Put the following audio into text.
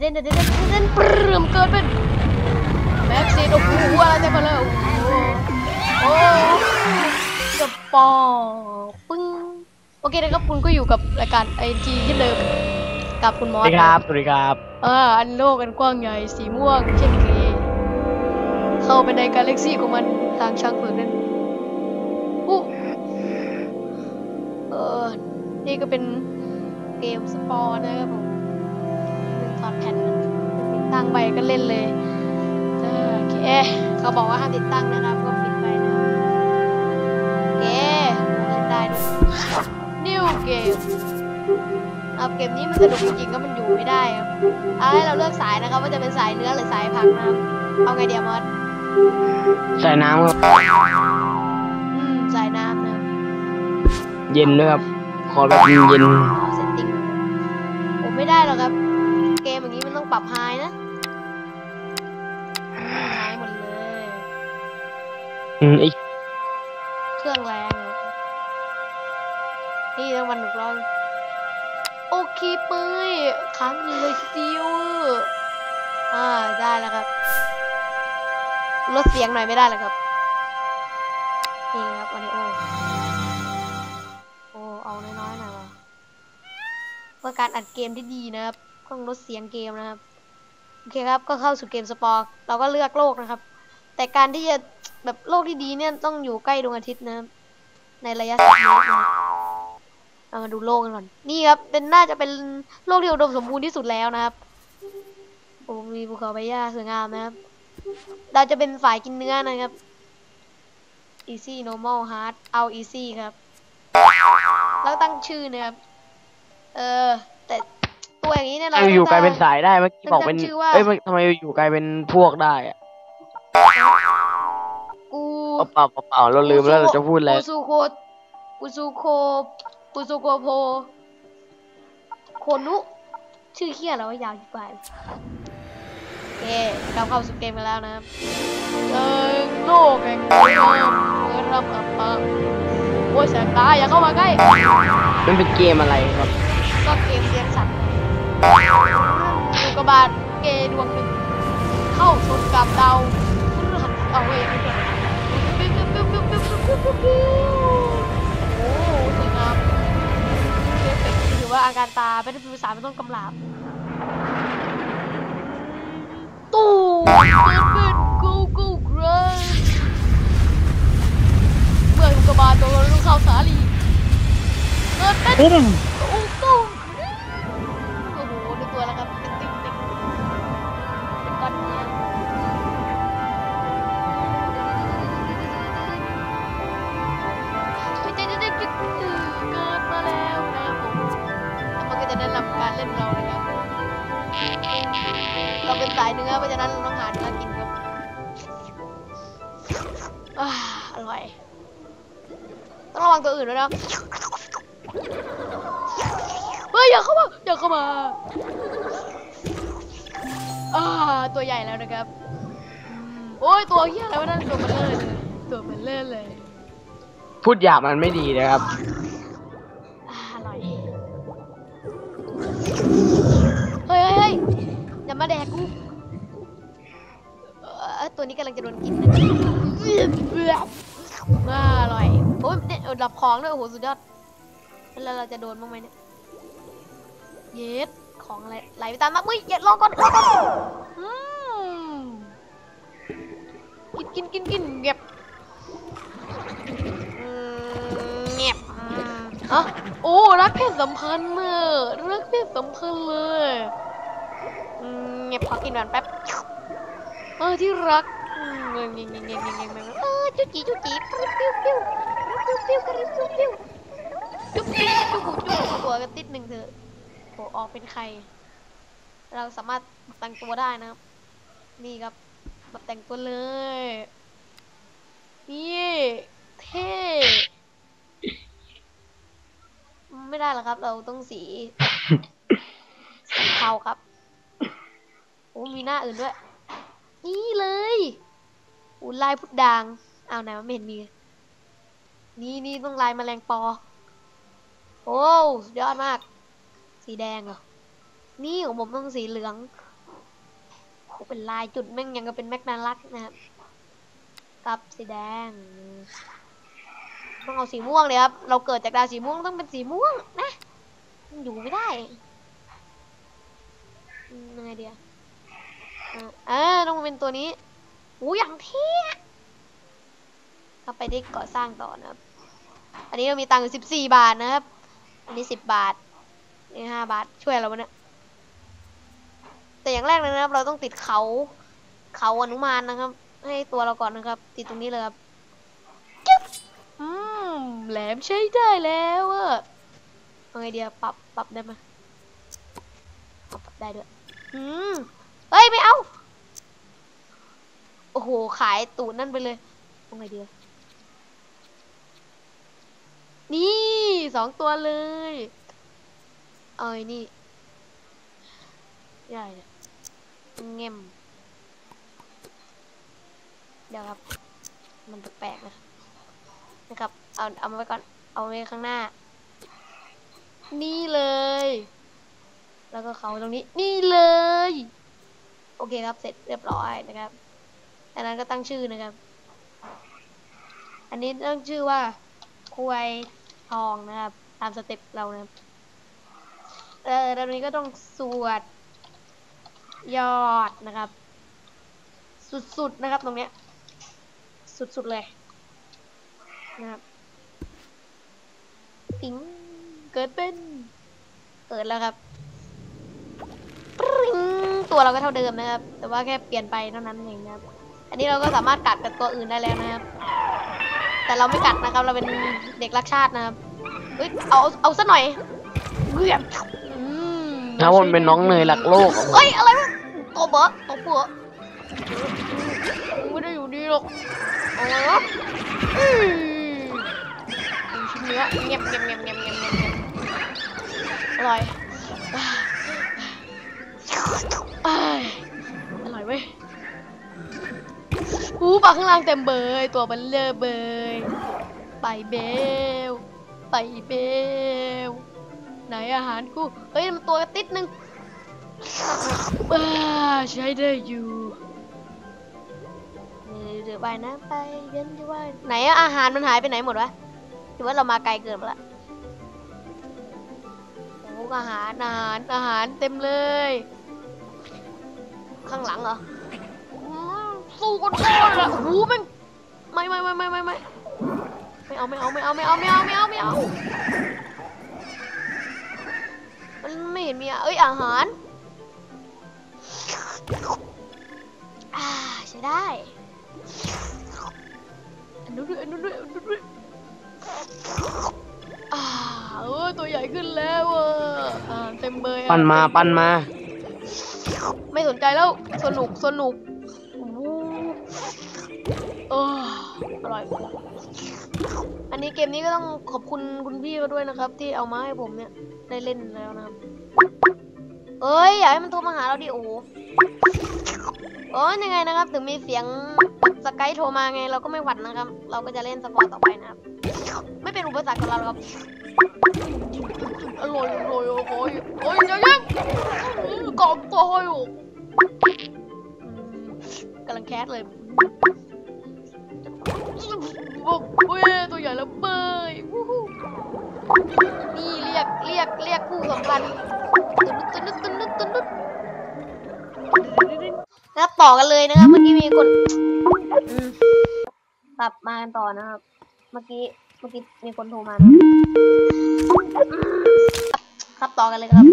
เด่นเด่นเด่นเด่นเด่นปรมเกิดเป็นแม็กซีโอ้โหอะไรเต็มไปเลยโอ้โหโอ้สปอร์ปึ้งโอเคนะครับคุณก็อยู่กับรายการไอจีที่เดิมกับคุณมสอวัสดีครับสวัสดีครับเอ่าอันโลกอันกว้างใหญ่สีม่วงเช่นเคยเข้าไปในกาแล็กซี่ของมันทางช่างเผือกนั้นอู้เออนี่ก็เป็นเกมสปอร์นะครับผม เป็นถอดแผ่นมันติดตั้งไปก็เล่นเลยเออโอเคเขาบอกว่าห้ามติดตั้งนะครับก็ปิดไปนะครับโอเคเล่นได้ด้วย New Game ครับเกมนี้มันสนุกจริงๆก็มันอยู่ไม่ได้ครับเอาให้เราเลือกสายนะครับว่าจะเป็นสายเนื้อหรือสายผักนะครับ เอาไงเดียวมอสใส่น้ำครับอืมสายน้ำนะครับเย็นด้วยครับขอแบบเย็น เอาเซตติ้งผมไม่ได้หรอกครับ ปรับไฮนะไฮหมดเลยๆอืมไอเครื่องแรงครับนี่รางวัลหนุกร้องโอเคเปยค้างเลยทีเดียวอ่าได้แล้วครับ ลดเสียงหน่อยไม่ได้เหรอครับ นี่ครับออดิโอโอ้เอาน้อยๆหน่อยวะเพื่อการอัดเกมที่ดีนะครับ ต้องลดเสียงเกมนะครับ โอเคครับ ก็เข้าสู่เกมสปอร์เราก็เลือกโลกนะครับ แต่การที่จะแบบโลกที่ดีเนี่ยต้องอยู่ใกล้ดวงอาทิตย์นะครับ ในระยะสิบเมตรนะครับเรามาดูโลกกันก่อน นี่ครับ เป็นน่าจะเป็นโลกที่อุดมสมบูรณ์ที่สุดแล้วนะครับโอ้มีภูเขาใบหญ้าสวยงามนะครับ เราจะเป็นฝ่ายกินเนื้อนะครับ easy normal hard เอา easy ครับ แล้วตั้งชื่อนะครับ เออ ไมอยู่กลายเป็นต้องสายได้เมื่อกี้บอกเป็นตั้งชื่อว่าเอ้ยทำไมอยู่กลายเป็นพวกได้อะกูเอาเปล่าเปล่าเปล่าเราลืมแล้วเราจะพูดอะไรกูซูโคกูซูโคกูซูโคโพโคนุชื่อเฮียแล้วะยาวจิบไปโอเคเราเข้าสู่เกมกันแล้วนะครับเจอโลกแห่งความเงินรับอับปังโอ้ยแสบตาอย่าเข้ามาใกล้มันเป็นเกมอะไรครับ ดูกระบาดเกดวงหนึ่ง เข้าชนกับดาวพฤหัสเอาเองด้วยปิ้วปิ้วปิ้วปิ้วปิ้วปิ้วปิ้วปิ้วโอ้โหสวยงามเอฟเฟกต์ถือว่าอาการตาเป็นภาษาไม่ต้องกำลาบตู้เป็นกูกูเกรนเมื่ออุกกาบาตตกลงต้องเข้าสาลีเกิดเป็น เล่นเรานะครับ เราเป็นสายเนื้อเพราะฉะนั้นเราต้องหาเนื้อกินครับอร่อย ต้องระวังตัวอื่นด้วยนะเฮ้ยอย่าเข้ามาอย่าเข้ามาอ่าตัวใหญ่แล้วนะครับอืมโอ้ยตัวเฮียอะไรวะนั่นตัวมันเล่นเลยตัวมันเล่นเลย พูดหยาบมันไม่ดีนะครับ มาแดกกูเออตัวนี้กำลังจะโดนกินนะอ่าอร่อยโอ้ยเนี่ยเอาดับของด้วยโอ้โหสุดยอดแล้วเราจะโดนบ้างไหมเนี่ยเย็ดของอะไรไหลไปตามมาเฮ้ยอย่ารอก่อนรอก่อนกินกินกินกินเงียบเงียบอะโอ้รักเพศสัมพันธ์เนอะรักเพศสัมพันธ์เลย เงียบขอกินหวานแป๊บ เออที่รักเงียบเงียบเงียบเงียบเงียบเออจุ๊จีจุ๊จีปิ้วปิ้วปิ้วปิ้วปิ้วปิ้วปิ้วจุ๊บปิ้วจุ๊บจุ๊บตัวกันติดหนึ่งเถอะโผออกเป็นใคร เราสามารถแต่งตัวได้นะครับ นี่ครับแบบแต่งตัวเลย นี่เท่ไม่ได้หรอกครับ เราต้องสีสีเทาครับ อ้มีหน้าอื่นด้วย นี่เลยอูลายพุดด่างอ้าไหนมันไม่เห็นมีนี่นี่ต้องลายแมลงปอ โอ้สุดยอดมาก สีแดงเหรอ นี่ของผมต้องสีเหลืองเป็นลายจุดแม่งยังก็เป็นแมกนาลักนะครับกับสีแดง ต้องเอาสีม่วงเลยครับ เราเกิดจากดาวสีม่วงต้องเป็นสีม่วงนะ อยู่ไม่ได้ยังไงเดียอ่าอ่าต้องเป็นตัวนี้โอ้อย่างเท่อะก็ไปได้ก่อสร้างต่อนะครับ อันนี้เรามีตังค์อยู่สิบสี่บาทนะครับ อันนี้สิบบาท นี่ห้าบาท ช่วยเราปะเนี่ยแต่อย่างแรกเลยนะครับ เราต้องติดเขา เขาอนุมานนะครับ ให้ตัวเราก่อนนะครับ ติดตรงนี้เลยครับจึ๊บอืมแหลมใช้ได้แล้วอะเอาไงเดียปรับ ปรับได้ไหมปรับได้ด้วย อืม เฮ้ยไม่เอา โอ้โห ขายตูนั่นไปเลยเอาไงดีนี่สองตัวเลย เอาไอ้นี่ใหญ่เนี่ยเง่มเดี๋ยวครับ มันแปลกๆนะนะครับ เอาเอามาไว้ก่อน เอาไว้ข้างหน้า นี่เลย แล้วก็เขาตรงนี้ นี่เลย โอเคครับ เสร็จเรียบร้อยนะครับจากนั้นก็ตั้งชื่อนะครับ อันนี้ตั้งชื่อว่าควยทองนะครับ ตามสเต็ปเรานะครับเออตอนนี้ก็ต้องสวดยอดนะครับ สุดๆนะครับตรงเนี้ย สุดๆเลยนะครับปิ๊งเกิดเป็นเกิดแล้วครับ ตัวเราก็เท่าเดิมนะครับ แต่ว่าแค่เปลี่ยนไปเท่านั้นเองนะครับ อันนี้เราก็สามารถกัดกับตัวอื่นได้แล้วนะครับ แต่เราไม่กัดนะครับ เราเป็นเด็กรักชาตินะครับเฮ้ยเอาเอาซะหน่อยเรียบอืมถ้ามันเป็นน้องเนยหลักโลกอะเฮ้ยอะไรวะตบเหรอตบหัวไม่ได้อยู่ดีหรอกเอาไงวะอืมชิ้นเนื้อเงียบเงียบเงียบเงียบเงียบเงียบเงียบอร่อย หูปลาข้างล่างเต็มเบยตัวเบันเลอเบยไปเบลไปเบลไหนอาหารกูเฮ้ยมันตัวกระติดนึงว้าใช้ได้อยู่เดี๋ยวว่ายน้ำไปเดินจะว่ายไหนอะอาหารมันหายไปไหนหมดวะถือว่าเรามาไกลเกินไปละโอ้อาหารอาหารอาหารเต็มเลย ข้างหลังเหรออืม สู้กันก่อนละโอ้โหแมันไม่ไม่ไม่ไม่ไม่ไม่ไม่เอาไม่เอาไม่เอาไม่เอาไม่เอาไม่เอาไม่เอามันไม่เห็นมีอะเอ้ยอาหารอ่าใช้ได้อันนู้นด้วยอันนู้นด้วยอันนู้นด้วยอ่าเออตัวใหญ่ขึ้นแล้วเอออ่าเต็มเบยอะ ปั้นมาปั้นมา ไม่สนใจแล้วสนุกสนุกโอ้โห อออร่อย อันนี้เกมนี้ก็ต้องขอบคุณคุณพี่เขาด้วยนะครับ ที่เอามาให้ผมเนี่ยได้เล่นแล้วนะครับ เอ้ย อยากให้มันโทรมาหาเราดิโอ้โอ้ยยังไงนะครับ ถึงมีเสียงสกายโทรมาไงเราก็ไม่หวั่นนะครับ เราก็จะเล่นสกอร์ต่อไปนะครับ ไม่เป็นอุปสรรคกับเราครับอร่อยอร่อยอร่อยโอ้ยเดี๋ยวยังกรอบตัวอยู่อืมกำลังแคสเลย โอ้ยตัวใหญ่แล้วเบยนี่เรียกเรียกเรียกคู่สัมพันธ์ตึ๊ดตึ๊ดตึ๊ดตึ๊ดตึ๊ดตึ๊ดนะครับต่อกันเลยนะครับเมื่อกี้มีคนปรับมากันต่อนะครับ เมื่อกี้เมื่อกี้มีคนโทรมานะครับต่อกันเลยครับ